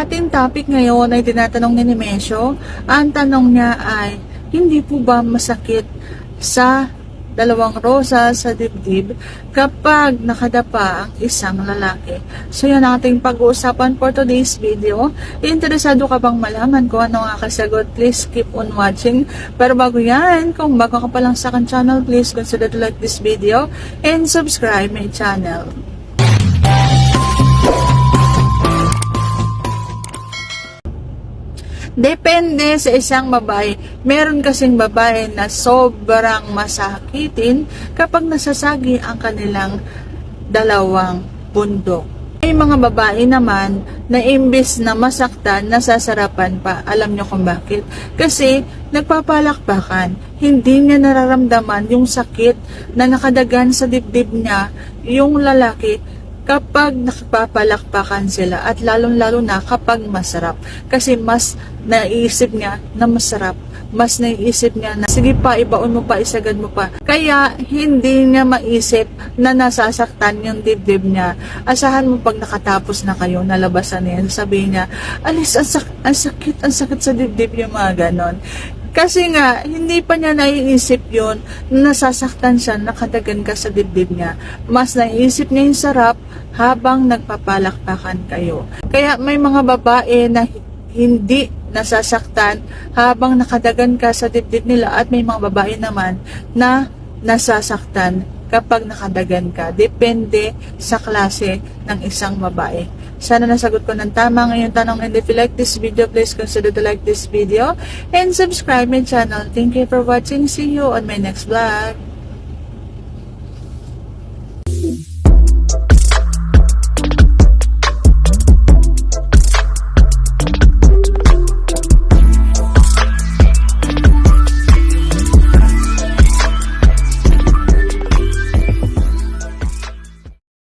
ating topic ngayon ay tinatanong ni Nemesio. Ang tanong niya ay, hindi po ba masakit sa dalawang rosa sa dibdib kapag nakadapa ang isang lalaki? So yan ang ating pag-uusapan for today's video. Interesado ka bang malaman kung ano ang aking sagot? Please keep on watching. Pero bago yan, kung bago ka pa lang sa akin channel, please consider to like this video and subscribe my channel. Depende sa isang babae. Meron kasing babae na sobrang masakitin kapag nasasagi ang kanilang dalawang bundok. May mga babae naman na imbis na masaktan, nasasarapan pa. Alam nyo kung bakit? Kasi nagpapalakpakan. Hindi niya nararamdaman yung sakit na nakadagan sa dibdib niya, yung lalaki, kapag nakapapalakpakan sila at lalong-lalo na kapag masarap. Kasi mas naiisip niya na masarap. Mas naiisip niya na sige pa, ibaon mo pa, isagad mo pa. Kaya hindi niya maisip na nasasaktan yung dibdib niya. Asahan mo pag nakatapos na kayo, nalabasan na yan, sabihin niya, alis, ang, sak- ang sakit, ang sakit sa dibdib yung mga ganon. Kasi nga, hindi pa niya naiisip yun, na nasasaktan siya, nakadagan ka sa dibdib niya. Mas naiisip niya yung sarap habang nagpapalakpakan kayo. Kaya may mga babae na hindi nasasaktan habang nakadagan ka sa dibdib nila at may mga babae naman na nasasaktan kapag nakadagan ka. Depende sa klase ng isang babae. Sana nasagot ko ng tama ngayong tanong and if you like this video, please consider to like this video and subscribe my channel. Thank you for watching. See you on my next vlog.